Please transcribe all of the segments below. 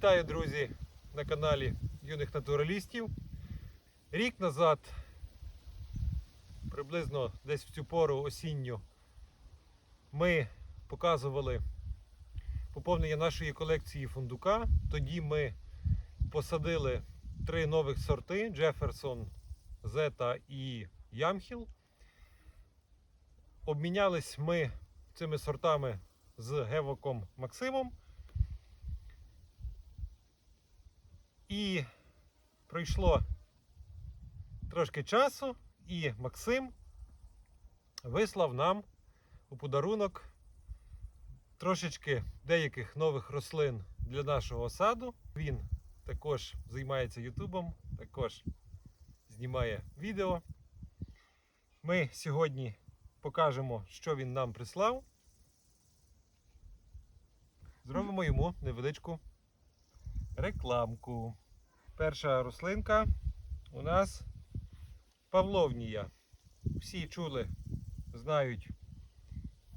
Вітаю, друзі, на каналі юних натуралістів. Рік назад, приблизно десь в цю пору осінню, ми показували поповнення нашої колекції фундука. Тоді ми посадили три нових сорти: Джеферсон, Зета і Ямхіл. Обмінялись ми цими сортами з Гевоком Максимом. І пройшло трошки часу, і Максим вислав нам у подарунок трошечки деяких нових рослин для нашого саду. Він також займається Ютубом, також знімає відео. Ми сьогодні покажемо, що він нам прислав. Зробимо йому невеличку рекламку. Перша рослинка у нас Павловнія. Всі чули, знають,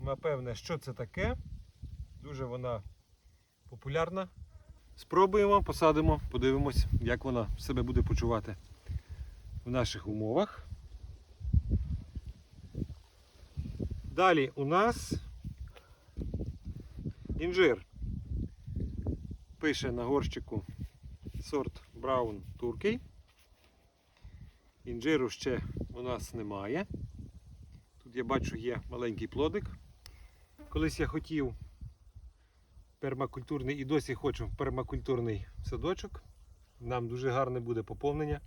напевне, що це таке. Дуже вона популярна. Спробуємо, посадимо, подивимось, як вона себе буде почувати в наших умовах. Далі у нас інжир. Пише на горщику сорт Браун Туркey. Інжиру ще у нас немає. Тут я бачу є маленький плодик. Колись я хотів пермакультурний і досі хочу пермакультурний садочок. Нам дуже гарне буде поповнення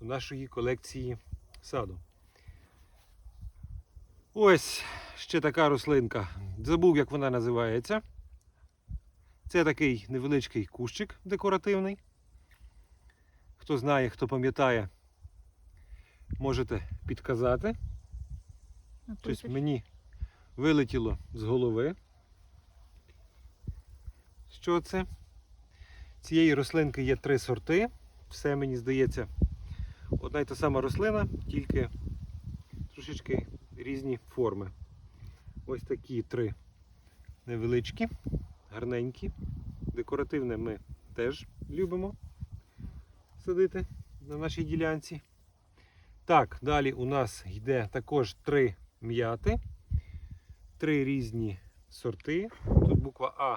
до нашої колекції саду. Ось ще така рослинка. Забув, як вона називається. Це такий невеличкий кущик декоративний. Хто знає, хто пам'ятає, можете підказати. Щось мені вилетіло з голови. Що це? Цієї рослинки є три сорти. Все мені здається, одна й та сама рослина, тільки трошечки різні форми. Ось такі три невеличкі, гарненькі. Декоративне ми теж любимо садити на нашій ділянці. Так, далі у нас йде також три м'яти, три різні сорти. Тут буква А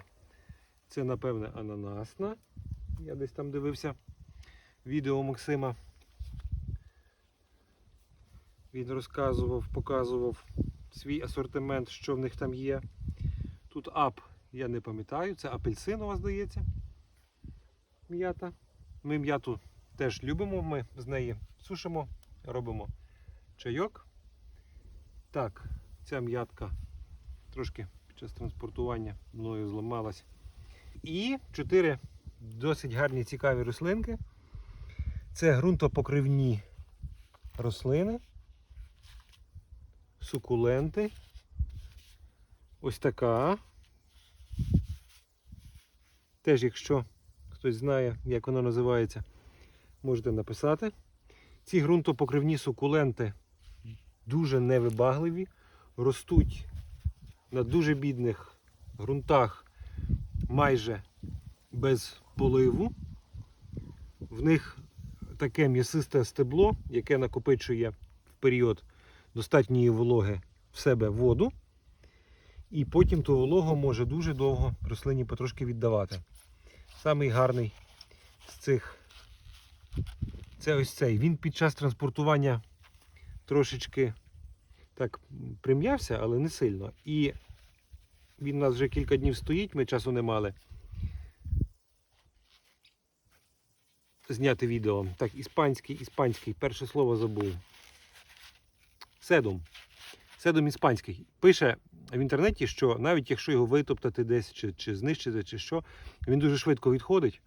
це, напевне, ананасна. Я десь там дивився відео Максима. Він розказував, показував свій асортимент, що в них там є. Тут ап, я не пам'ятаю, це апельсинова, здається. М'ята. Ми м'яту теж любимо, ми з неї сушимо, робимо чайок. Так, ця м'ятка трошки під час транспортування мною зламалась. І чотири досить гарні цікаві рослинки. Це ґрунтопокривні рослини, сукуленти. Ось така. Теж, якщо хтось знає, як воно називається, можете написати. Ці ґрунтопокривні сукуленти дуже невибагливі, ростуть на дуже бідних ґрунтах майже без поливу. В них таке м'ясисте стебло, яке накопичує в період достатньої вологи в себе воду. І потім ту вологу може дуже довго рослині потрошки віддавати. Самий гарний з цих це ось цей. Він під час транспортування трошечки так прим'явся, але не сильно. І він у нас вже кілька днів стоїть, ми часу не мали зняти відео. Так, іспанський, іспанський, перше слово забув. Седум. Седум іспанський. Пише в інтернеті, що навіть якщо його витоптати десь чи, чи знищити, чи що, він дуже швидко відходить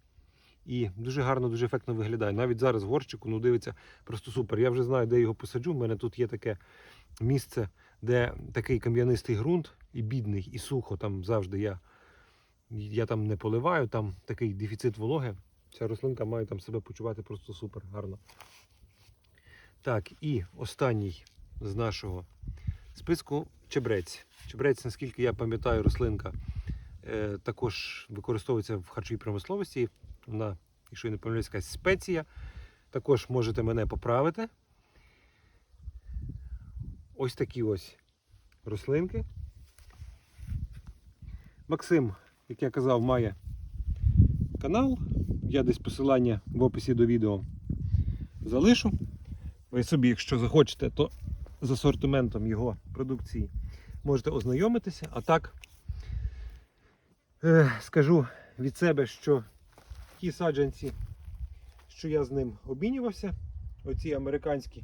і дуже гарно, дуже ефектно виглядає. Навіть зараз горщику, ну дивиться, просто супер. Я вже знаю, де його посаджу. У мене тут є таке місце, де такий кам'янистий ґрунт, і бідний, і сухо. Там завжди я, я там не поливаю, там такий дефіцит вологи. Ця рослинка має там себе почувати просто супер гарно. Так, і останній з нашого списку чебрець. Чебрець, наскільки я пам'ятаю, рослинка Е, також використовується в харчовій промисловості. Вона, якщо я не помиляюсь, якась спеція. Також можете мене поправити. Ось такі ось рослинки. Максим, як я казав, має канал. Я десь посилання в описі до відео залишу. Ви собі, якщо захочете, то з асортиментом його продукції можете ознайомитися. А так е, скажу від себе, що ті саджанці, що я з ним обмінювався, оці американські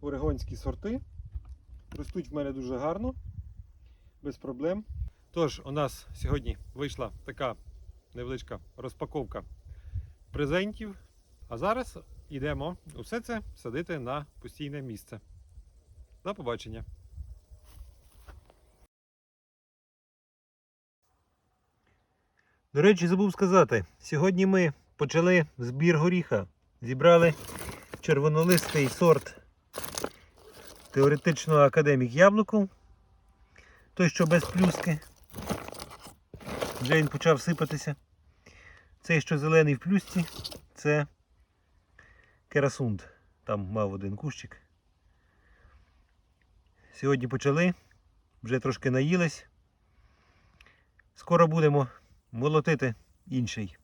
орегонські сорти, ростуть в мене дуже гарно, без проблем. Тож, у нас сьогодні вийшла така невеличка розпаковка презентів. А зараз йдемо усе це садити на постійне місце. До побачення. До речі, забув сказати, сьогодні ми почали збір горіха. Зібрали червонолистий сорт теоретично академік яблуку. Той, що без плюски. Вже він почав сипатися. Цей, що зелений в плюсці, це керасунд. Там мав один кущик. Сьогодні почали, вже трошки наїлись. Скоро будемо молотити інший.